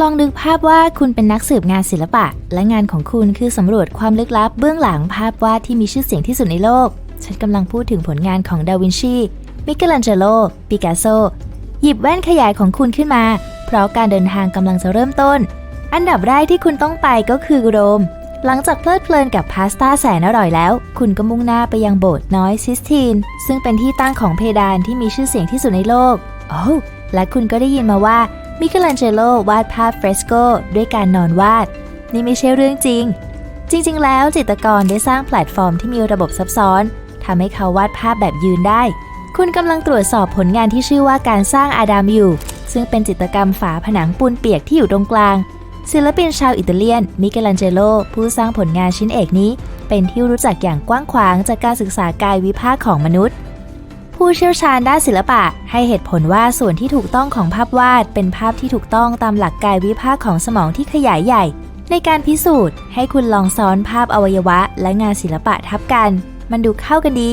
ลองนึกภาพว่าคุณเป็นนักสืบงานศิลปะ และงานของคุณคือสำรวจความลึกลับเบื้องหลังภาพวาดที่มีชื่อเสียงที่สุดในโลก ฉันกำลังพูดถึงผลงานของดาวินชี มิเกลันเจโล ปิกัสโซ หยิบแว่นขยายของคุณขึ้นมา เพราะการเดินทางกำลังจะเริ่มต้น อันดับแรกที่คุณต้องไปก็คือโรม หลังจากเพลิดเพลินกับพาสต้าแสนอร่อยแล้ว คุณก็มุ่งหน้าไปยังโบสถ์น้อยซิสตีน ซึ่งเป็นที่ตั้งของเพดานที่มีชื่อเสียงที่สุดในโลก โอ้และคุณก็ได้ยินมาว่า มิเกลันเจโลวาดภาพเฟรสโกด้วยการนอนวาด นี่ไม่ใช่เรื่องจริง จริง ๆ แล้วจิตรกรได้สร้างแพลตฟอร์มที่มีระบบซับซ้อนทำให้เขาวาดภาพแบบยืนได้ คุณกำลังตรวจสอบผลงานที่ชื่อว่าการสร้างอาดามอยู่ ซึ่งเป็นจิตรกรรมฝาผนังปูนเปียกที่อยู่ตรงกลาง ศิลปินชาวอิตาเลียน มิเกลันเจโล ผู้สร้างผลงานชิ้นเอกนี้ เป็นที่รู้จักอย่างกว้างขวางจากการศึกษากายวิภาคของมนุษย์ ผู้เชี่ยวชาญด้านศิลปะ ให้เหตุผลว่าส่วนที่ถูกต้องของภาพวาด เป็นภาพที่ถูกต้องตามหลักกายวิภาคของสมองที่ขยายใหญ่ ในการพิสูจน์ ให้คุณลองซ้อนภาพอวัยวะ และงานศิลปะทับกัน มันดูเข้ากันดี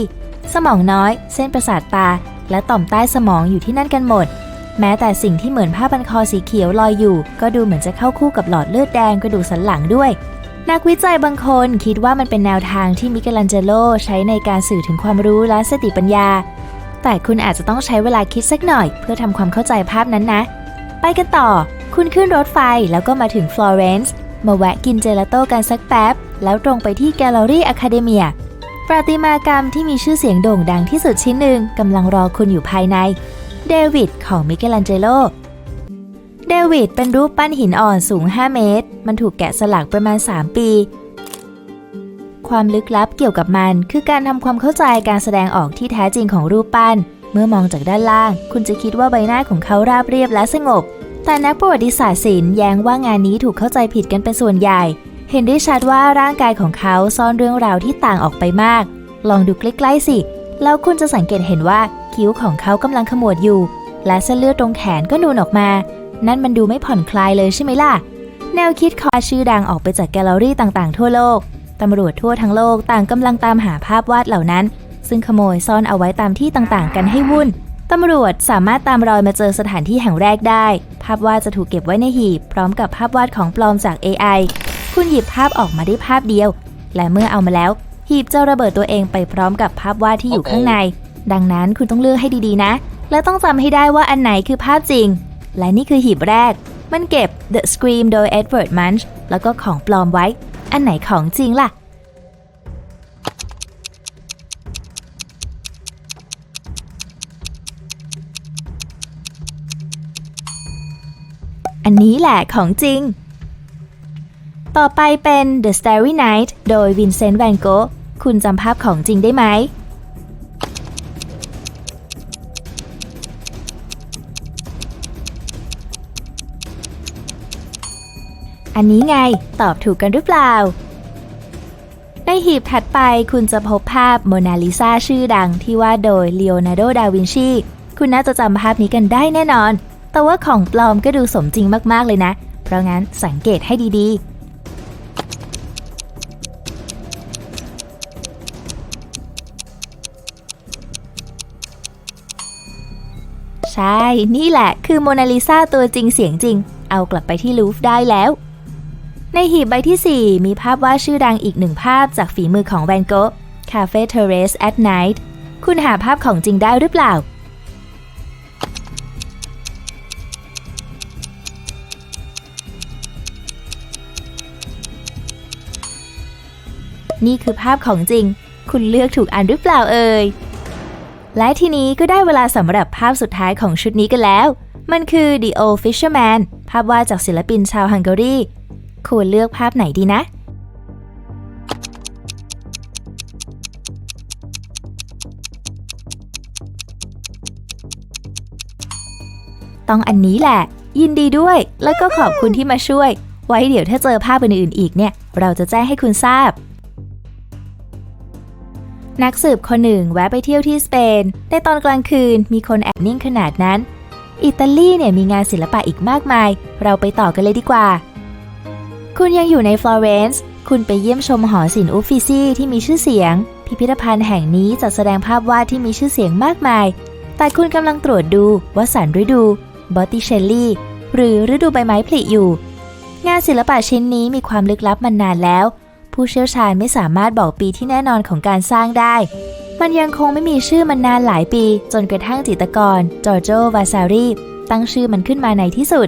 สมองน้อย เส้นประสาทตา และต่อมใต้สมองอยู่ที่นั่นกันหมด แม้แต่สิ่งที่เหมือนผ้าพันคอสีเขียวลอยอยู่ ก็ดูเหมือนจะเข้าคู่กับหลอดเลือดแดงกระดูกสันหลังด้วยนักวิจัยบางคนคิดว่ามันเป็นแนวทางที่มิเกลันเจโลใช้ในการสื่อถึงความรู้และสติปัญญา แต่คุณอาจจะต้องใช้เวลาคิดสักหน่อย เพื่อทำความเข้าใจภาพนั้นนะ ไปกันต่อ คุณขึ้นรถไฟแล้วก็มาถึงฟลอเรนซ์มาแวะกินเจลาโต้กันสักแป๊บ แล้วตรงไปที่แกลเลอรี่อะคาเดเมียประติมากรรมที่มีชื่อเสียงโด่งดังที่สุดชิ้นหนึ่งกำลังรอคุณอยู่ภายใน เดวิดของมิเกลันเจโลเดวิดเป็นรูปปั้นหินอ่อนสูง 5 เมตร มันถูกแกะสลักประมาณ 3 ปี ความลึกลับเกี่ยวกับมัน คือการทำความเข้าใจการแสดงออกที่แท้จริงของรูปปั้น เมื่อมองจากด้านล่าง คุณจะคิดว่าใบหน้าของเขาราบเรียบและสงบ แต่นักประวัติศาสตร์ศิลป์แย้งว่างานนี้ถูกเข้าใจผิดกันเป็นส่วนใหญ่ เห็นได้ชัดว่าร่างกายของเขาซ่อนเรื่องราวที่ต่างออกไปมาก ลองดูใกล้ๆสิ แล้วคุณจะสังเกตเห็นว่าคิ้วของเขากำลังขมวดอยู่ และเส้นเลือดตรงแขนก็นูนออกมา นั่นมันดูไม่ผ่อนคลายเลยใช่ไหมล่ะแนวคิดคอชื่อดังออกไปจากแกลเลอรี่ต่างๆ ทั่วโลก ตำรวจทั่วทั้งโลกต่างกำลังตามหาภาพวาดเหล่านั้น ซึ่งขโมยซ่อนเอาไว้ตามที่ต่างๆ กันให้วุ่นตำรวจสามารถตามรอยมาเจอสถานที่แห่งแรกได้ ภาพวาดจะถูกเก็บไว้ในหีบ พร้อมกับภาพวาดของปลอมจาก AI คุณหยิบภาพออกมาได้ภาพเดียว และเมื่อเอามาแล้ว หีบจะระเบิดตัวเองไปพร้อมกับภาพวาดที่อยู่ข้างใน ดังนั้นคุณต้องเลือกให้ดีๆนะ และต้องจำให้ได้ว่าอันไหนคือภาพจริง และนี่คือหีบแรก มันเก็บ The Scream โดย Edward Munch แล้วก็ของปลอมไว้ อันไหนของจริงล่ะ อันนี้แหละของจริง ต่อไปเป็น The Starry Night โดย Vincent van Gogh คุณจำภาพของจริงได้ไหม อันนี้ไง ตอบถูกกันหรือเปล่า ในหีบถัดไปคุณจะพบภาพโมนาลิซาชื่อดังที่วาดโดยเลโอนาร์โด ดาวินชี คุณน่าจะจำภาพนี้กันได้แน่นอน แต่ว่าของปลอมก็ดูสมจริงมากๆเลยนะ เพราะงั้นสังเกตให้ดีๆใช่ นี่แหละคือโมนาลิซาตัวจริงเสียงจริง เอากลับไปที่ลูฟได้แล้ว ในหีบใบที่ 4 มีภาพวาดชื่อดังอีกหนึ่งภาพจากฝีมือของแวนโกะ Cafe Terrace at Night คุณหาภาพของจริงได้หรือเปล่า นี่คือภาพของจริง คุณเลือกถูกอันหรือเปล่าเอ่ย และทีนี้ก็ได้เวลาสำหรับภาพสุดท้ายของชุดนี้กันแล้ว มันคือ The Old Fisherman ภาพวาดจากศิลปินชาวฮังการี ควรเลือกภาพไหนดีนะ ต้องอันนี้แหละ ยินดีด้วย แล้วก็ขอบคุณที่มาช่วย ไว้เดี๋ยวถ้าเจอภาพอื่นๆอีกเนี่ย เราจะแจ้งให้คุณทราบนักสืบคนหนึ่งแวะไปเที่ยวที่สเปน ในตอนกลางคืนมีคนแอบนิ่งขนาดนั้น อิตาลีเนี่ยมีงานศิลปะอีกมากมาย เราไปต่อกันเลยดีกว่า คุณยังอยู่ในฟลอเรนซ์ คุณไปเยี่ยมชมหอศิลป์อุฟฟิซีที่มีชื่อเสียง พิพิธภัณฑ์แห่งนี้จัดแสดงภาพวาดที่มีชื่อเสียงมากมาย แต่คุณกำลังตรวจดูวสันฤดูบอตติเชลลี่หรือฤดูใบไม้ผลิอยู่ งานศิลปะชิ้นนี้มีความลึกลับมานานแล้ว ผู้เชี่ยวชาญไม่สามารถบอกปีที่แน่นอนของการสร้างได้ มันยังคงไม่มีชื่อมันนานหลายปี จนกระทั่งจิตรกรจอร์โจวาซารีตั้งชื่อมันขึ้นมาในที่สุด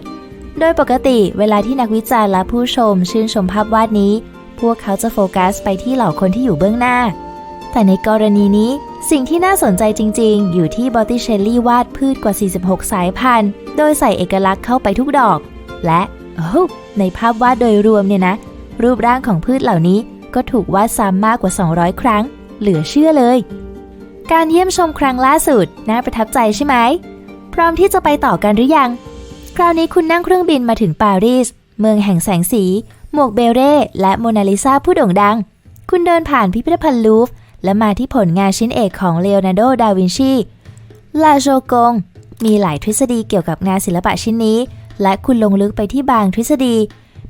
โดยปกติเวลาที่นักวิจารณ์และผู้ชมชื่นชมภาพวาดนี้ พวกเขาจะโฟกัสไปที่เหล่าคนที่อยู่เบื้องหน้า แต่ในกรณีนี้สิ่งที่น่าสนใจจริง ๆ อยู่ที่บอติเชลลี่วาดพืชกว่า 46 สายพันธุ์ โดยใส่เอกลักษณ์เข้าไปทุกดอก และโอ้ในภาพวาดโดยรวมเนี่ยนะ รูปร่างของพืชเหล่านี้ก็ถูกวาดซ้ำมากกว่า 200 ครั้ง เหลือเชื่อเลย การเยี่ยมชมครั้งล่าสุด น่าประทับใจใช่ไหม พร้อมที่จะไปต่อกันหรือยัง คราวนี้คุณนั่งเครื่องบินมาถึงปารีส เมืองแห่งแสงสี หมวกเบเร่ และโมนาลิซาผู้โด่งดัง คุณเดินผ่านพิพิธภัณฑ์ลูฟ์และมาที่ผลงานชิ้นเอกของเลโอนาร์โด ดาวินชี ลาโจกง มีหลายทฤษฎีเกี่ยวกับงานศิลปะชิ้นนี้ และคุณลงลึกไปที่บางทฤษฎี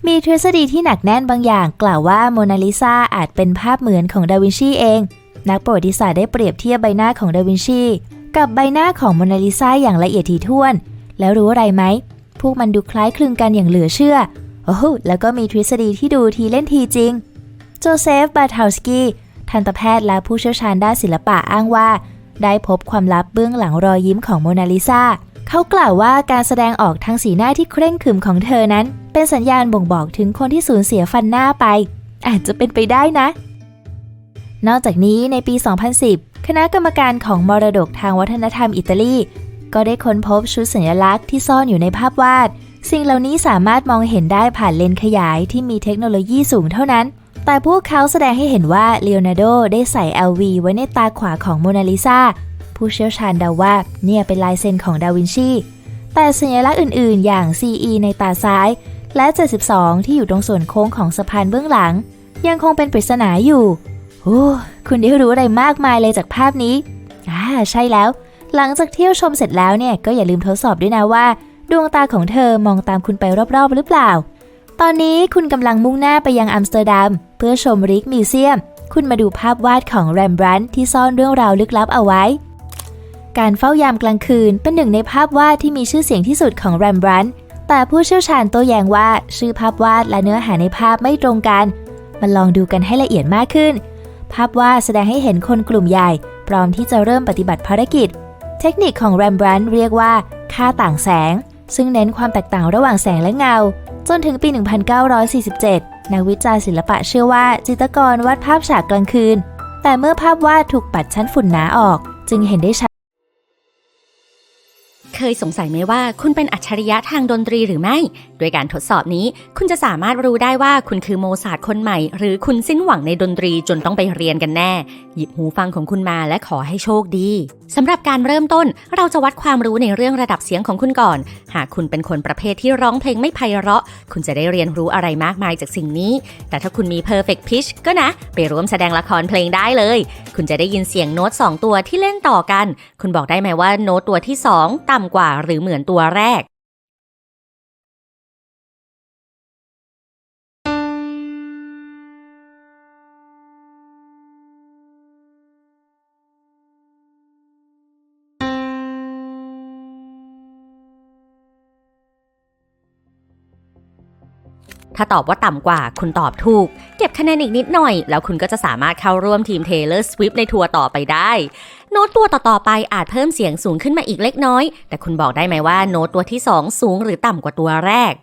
มีทฤษฎีที่หนักแน่นบางอย่าง กล่าวว่าโมนาลิซาอาจเป็นภาพเหมือนของดาวินชีเอง นักประวัติศาสตร์ได้เปรียบเทียบใบหน้าของดาวินชี กับใบหน้าของโมนาลิซาอย่างละเอียดถี่ถ้วน แล้วรู้อะไรไหม พวกมันดูคล้ายคลึงกันอย่างเหลือเชื่อ โอ้โห แล้วก็มีทฤษฎีที่ดูทีเล่นทีจริง โจเซฟ บาทาวสกี้ ทันตแพทย์และผู้เชี่ยวชาญด้านศิลปะอ้างว่า ได้พบความลับเบื้องหลังรอยยิ้มของโมนาลิซาเขากล่าวว่าการแสดงออกทางสีหน้าที่เคร่งขรึมของเธอนั้น เป็นสัญญาณบ่งบอกถึงคนที่สูญเสียฟันหน้าไป อาจจะเป็นไปได้นะ นอกจากนี้ในปี 2010 คณะกรรมการของมรดกทางวัฒนธรรมอิตาลี ก็ได้ค้นพบชุดสัญลักษณ์ที่ซ่อนอยู่ในภาพวาด สิ่งเหล่านี้สามารถมองเห็นได้ผ่านเลนส์ขยายที่มีเทคโนโลยีสูงเท่านั้น แต่พวกเขาแสดงให้เห็นว่าเลโอนาร์โดได้ใส่ LV ไว้ในตาขวาของโมนาลิซาผู้เชี่ยวชาญเดาว่าเนี่ยเป็นลายเซ็นของดาวินชี แต่สัญลักษณ์อื่น ๆ อย่าง CE ในตาซ้าย และ 72 ที่อยู่ตรงส่วนโค้งของสะพานเบื้องหลัง ยังคงเป็นปริศนาอยู่โอ้คุณได้รู้อะไรมากมายเลยจากภาพนี้อ่าใช่แล้ว หลังจากเที่ยวชมเสร็จแล้วเนี่ยก็อย่าลืมทดสอบด้วยนะว่า ดวงตาของเธอมองตามคุณไปรอบๆหรือเปล่า ตอนนี้คุณกำลังมุ่งหน้าไปยังอัมสเตอร์ดัม เพื่อชมริกมิวเซียม คุณมาดูภาพวาดของแรมบรันท์ที่ซ่อนเรื่องราวลึกลับเอาไว้ การเฝ้ายามกลางคืนเป็นหนึ่งในภาพวาดที่มีชื่อเสียงที่สุดของแรมบรันท์แต่ผู้เชี่ยวชาญโต้แย้งว่าชื่อภาพวาดและเนื้อหาในภาพไม่ตรงกันมันลองดูกันให้ละเอียดมากขึ้น ภาพวาดแสดงให้เห็นคนกลุ่มใหญ่ พร้อมที่จะเริ่มปฏิบัติภารกิจ เทคนิคของแรมบรันเรียกว่า ค่าต่างแสง ซึ่งเน้นความแตกต่างระหว่างแสงและเงา จนถึงปี 1947 นักวิจารณ์ศิลปะเชื่อว่าจิตรกรวาดภาพฉากกลางคืน แต่เมื่อภาพวาดถูกปัดชั้นฝุ่นหนาออก จึงเห็นได้ชัด เคยสงสัยไหมว่าคุณเป็นอัจฉริยะทางดนตรีหรือไม่ด้วยการทดสอบนี้ คุณจะสามารถรู้ได้ว่าคุณคือโมซาร์ทคนใหม่ หรือคุณสิ้นหวังในดนตรีจนต้องไปเรียนกันแน่ หยิบหูฟังของคุณมาและขอให้โชคดีสำหรับการเริ่มต้น เราจะวัดความรู้ในเรื่องระดับเสียงของคุณก่อน หากคุณเป็นคนประเภทที่ร้องเพลงไม่ไพเราะ คุณจะได้เรียนรู้อะไรมากมายจากสิ่งนี้ แต่ถ้าคุณมี perfect pitch ก็นะ ไปร่วมแสดงละครเพลงได้เลย คุณจะได้ยินเสียงโน้ตสองตัวที่เล่นต่อกัน คุณบอกได้ไหมว่าโน้ตตัวที่สองต่ำกว่าหรือเหมือนตัวแรกถ้าตอบว่าต่ำกว่าคุณตอบถูก เก็บคะแนนอีกนิดหน่อย แล้วคุณก็จะสามารถเข้าร่วมทีม Taylor Swift ในทัวร์ต่อไปได้ โน้ตตัวต่อๆไปอาจเพิ่มเสียงสูงขึ้นมาอีกเล็กน้อย แต่คุณบอกได้ไหมว่าโน้ตตัวที่ 2 สูงหรือต่ำกว่าตัวแรก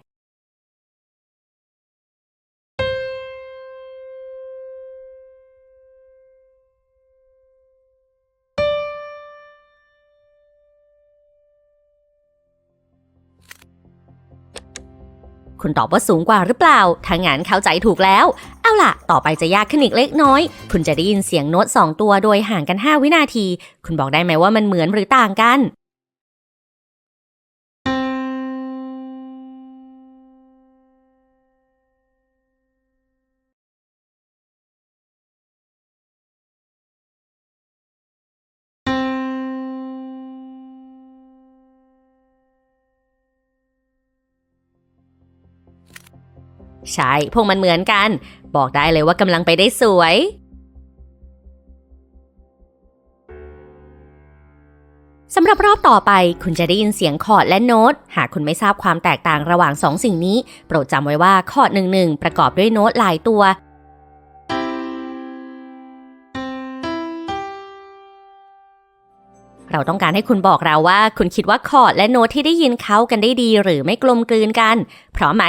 คุณตอบว่าสูงกว่าหรือเปล่าถ้างั้นเข้าใจถูกแล้ว เอาล่ะ ต่อไปจะยากขึ้นอีกเล็กน้อย คุณจะได้ยินเสียงโน้ต 2 ตัวโดยห่างกัน 5 วินาที คุณบอกได้ไหมว่ามันเหมือนหรือต่างกัน ใช่พวกมันเหมือนกัน บอกได้เลยว่ากำลังไปได้สวย สำหรับรอบต่อไปคุณจะได้ยินเสียงคอร์ดและโน้ต หากคุณไม่ทราบความแตกต่างระหว่างสองสิ่งนี้ โปรดจำไว้ว่าคอร์ดหนึ่งหนึ่งประกอบด้วยโน้ตหลายตัว เราต้องการให้คุณบอกเราว่า คุณคิดว่าคอร์ดและโน้ตที่ได้ยินเข้ากันได้ดี หรือไม่กลมกลืนกันพร้อมไหม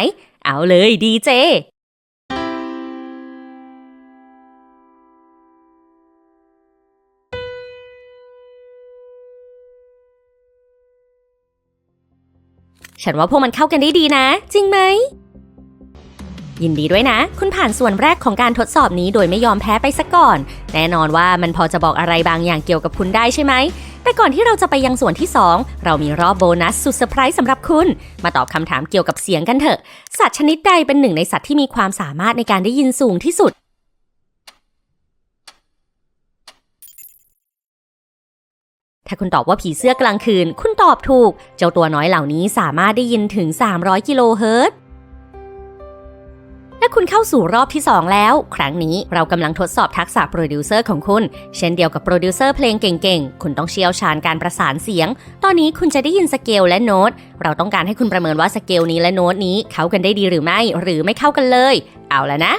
เอาเลยดีเจ ฉันว่าพวกมันเข้ากันได้ดีนะ จริงไหม ยินดีด้วยนะ คุณผ่านส่วนแรกของการทดสอบนี้โดยไม่ยอมแพ้ไปซะก่อน แน่นอนว่ามันพอจะบอกอะไรบางอย่างเกี่ยวกับคุณได้ใช่ไหม แต่ก่อนที่เราจะไปยังส่วนที่ 2 เรามีรอบโบนัสสุดเซอร์ไพรส์สำหรับคุณ มาตอบคำถามเกี่ยวกับเสียงกันเถอะ สัตว์ชนิดใดเป็นหนึ่งในสัตว์ที่มีความสามารถในการได้ยินสูงที่สุดถ้าคุณตอบว่าผีเสื้อกลางคืน คุณตอบถูก เจ้าตัวน้อยเหล่านี้สามารถได้ยินถึง 300 กิโลเฮิรตซ์ และคุณเข้าสู่รอบที่ 2 แล้ว ครั้งนี้เรากำลังทดสอบทักษะโปรดิวเซอร์ของคุณ เช่นเดียวกับโปรดิวเซอร์เพลงเก่งๆ คุณต้องเชี่ยวชาญการประสานเสียง ตอนนี้คุณจะได้ยินสเกลและโน้ต เราต้องการให้คุณประเมินว่าสเกลนี้และโน้ตนี้เข้ากันได้ดีหรือไม่ หรือไม่เข้ากันเลย เอาแล้วนะ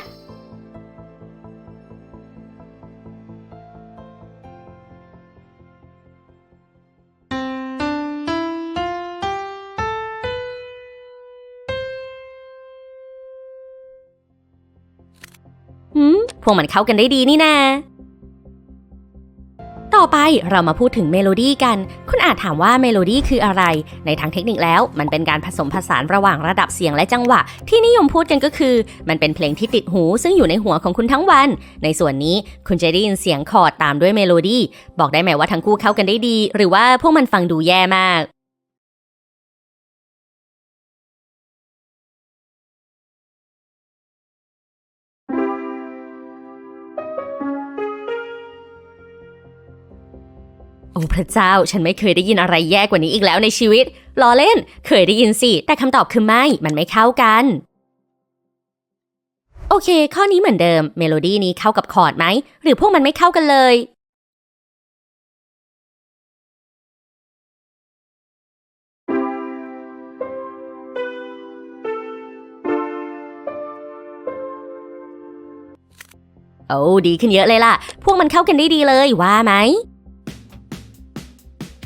หืมพวกมันเข้ากันได้ดีนี่นาต่อไปเรามาพูดถึงเมโลดี้กัน คุณอาจถามว่าเมโลดี้คืออะไร ในทางเทคนิคแล้ว มันเป็นการผสมผสานระหว่างระดับเสียงและจังหวะ ที่นิยมพูดกันก็คือ มันเป็นเพลงที่ติดหู ซึ่งอยู่ในหัวของคุณทั้งวัน ในส่วนนี้คุณจะได้ยินเสียงคอร์ดตามด้วยเมโลดี้ บอกได้ไหมว่าทั้งคู่เข้ากันได้ดี หรือว่าพวกมันฟังดูแย่มาก โอ้พระเจ้า ฉันไม่เคยได้ยินอะไรแย่กว่านี้อีกแล้วในชีวิตล้อเล่น เคยได้ยินสิ แต่คำตอบคือไม่ มันไม่เข้ากัน โอเค ข้อนี้เหมือนเดิม เมโลดี้นี้เข้ากับคอร์ดไหม หรือพวกมันไม่เข้ากันเลย โอ้ดีขึ้นเยอะเลยล่ะ พวกมันเข้ากันได้ดีเลยว่าไหม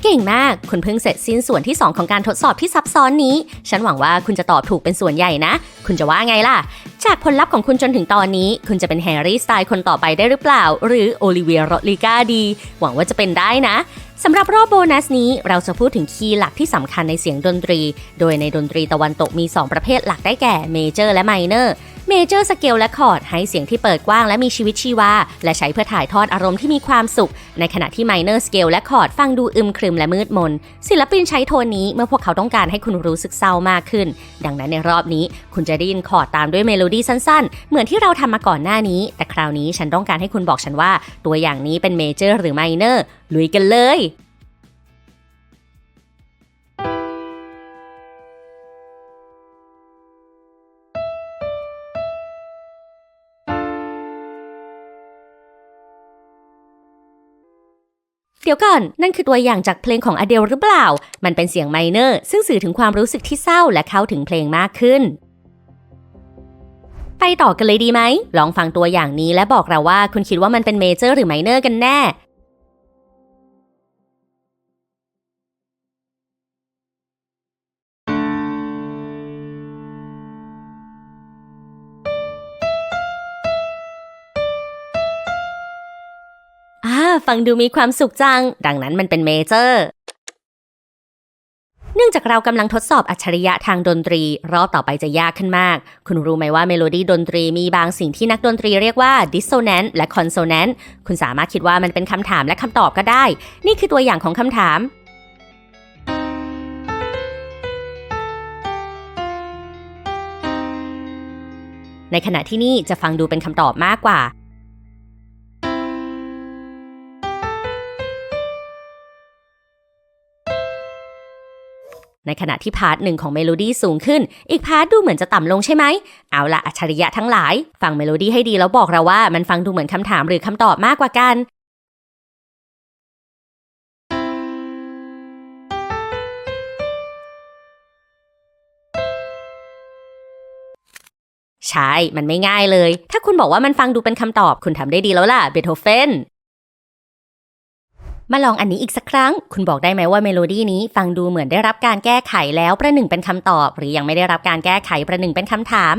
เก่งมาก คุณเพิ่งเสร็จสิ้นส่วนที่ 2 ของการทดสอบที่ซับซ้อนนี้ ฉันหวังว่าคุณจะตอบถูกเป็นส่วนใหญ่นะ คุณจะว่าไงล่ะ จากผลลัพธ์ของคุณจนถึงตอนนี้ คุณจะเป็นแฮร์รี่สไตล์คนต่อไปได้หรือเปล่า หรือโอลิเวียโรลิก้าดี หวังว่าจะเป็นได้นะ สำหรับรอบโบนัสนี้เราจะพูดถึงคีย์หลักที่สำคัญในเสียงดนตรี โดยในดนตรีตะวันตกมี 2 ประเภทหลักได้แก่เมเจอร์และไมเนอร์เมเจอร์สเกลและคอร์ดให้เสียงที่เปิดกว้างและมีชีวิตชีวา และใช้เพื่อถ่ายทอดอารมณ์ที่มีความสุข ในขณะที่ไมเนอร์สเกลและคอร์ดฟังดูอึมครึมและมืดมน ศิลปินใช้โทนนี้เมื่อพวกเขาต้องการให้คุณรู้สึกเศร้ามากขึ้น ดังนั้นในรอบนี้ คุณจะได้ยินคอร์ดตามด้วยเมโลดี้สั้นๆ เหมือนที่เราทำมาก่อนหน้านี้ แต่คราวนี้ฉันต้องการให้คุณบอกฉันว่า ตัวอย่างนี้เป็นเมเจอร์หรือไมเนอร์ลุยกันเลย เดี๋ยวก่อน นั่นคือตัวอย่างจากเพลงของอเดลหรือเปล่า มันเป็นเสียงไมเนอร์ ซึ่งสื่อถึงความรู้สึกที่เศร้าและเข้าถึงเพลงมากขึ้นไปต่อกันเลยดีไหม ลองฟังตัวอย่างนี้และบอกเราว่าคุณคิดว่ามันเป็นเมเจอร์หรือไมเนอร์กันแน่ ฟังดูมีความสุขจัง ดังนั้นมันเป็นเมเจอร์ เนื่องจากเรากำลังทดสอบอัจฉริยะทางดนตรี รอบต่อไปจะยากขึ้นมาก คุณรู้ไหมว่าเมโลดี้ดนตรีมีบางสิ่งที่นักดนตรีเรียกว่า dissonant และ consonant คุณสามารถคิดว่ามันเป็นคำถามและคำตอบก็ได้ นี่คือตัวอย่างของคำถามในขณะที่นี่จะฟังดูเป็นคำตอบมากกว่า ในขณะที่พาร์ทหนึ่งของเมโลดี้สูงขึ้น อีกพาร์ทดูเหมือนจะต่ำลงใช่ไหม เอาละอัจฉริยะทั้งหลาย ฟังเมโลดี้ให้ดีแล้วบอกเราว่ามันฟังดูเหมือนคำถามหรือคำตอบมากกว่ากัน ใช่ มันไม่ง่ายเลย ถ้าคุณบอกว่ามันฟังดูเป็นคำตอบ คุณทำได้ดีแล้วล่ะ เบโธเฟน มาลองอันนี้อีกสักครั้ง คุณบอกได้ไหมว่าเมโลดี้นี้ฟังดูเหมือนได้รับการแก้ไขแล้วประหนึ่งเป็นคำตอบ หรือยังไม่ได้รับการแก้ไขประหนึ่งเป็นคำถาม